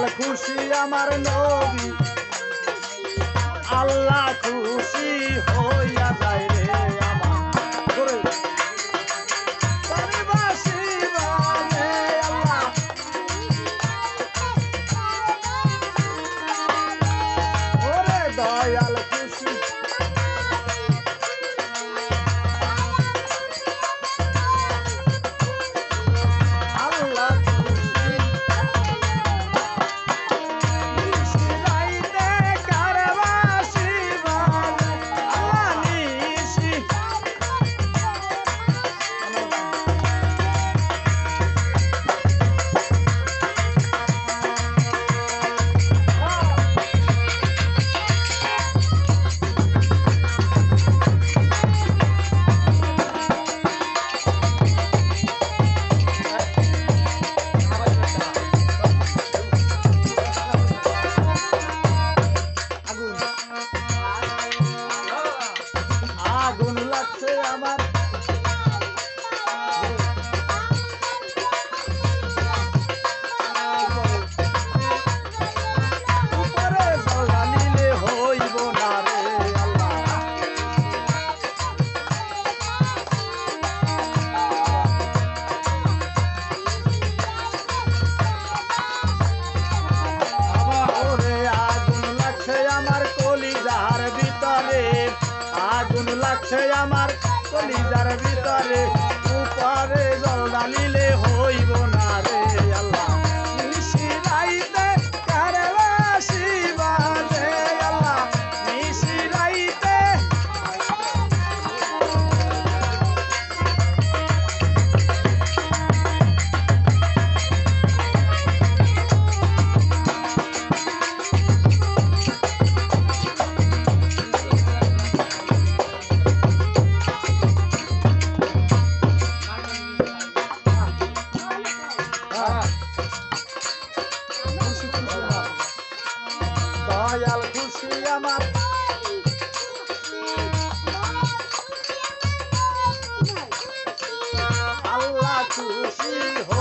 আল খুশি আমার নবী। আল্লাহ খুশি হইয়া কলিজার ভিতরে আগুন লাগছে আমার কলিজার ভিতরে। উপরে জল ডালিলে আমার আল্লাহ খুশি হ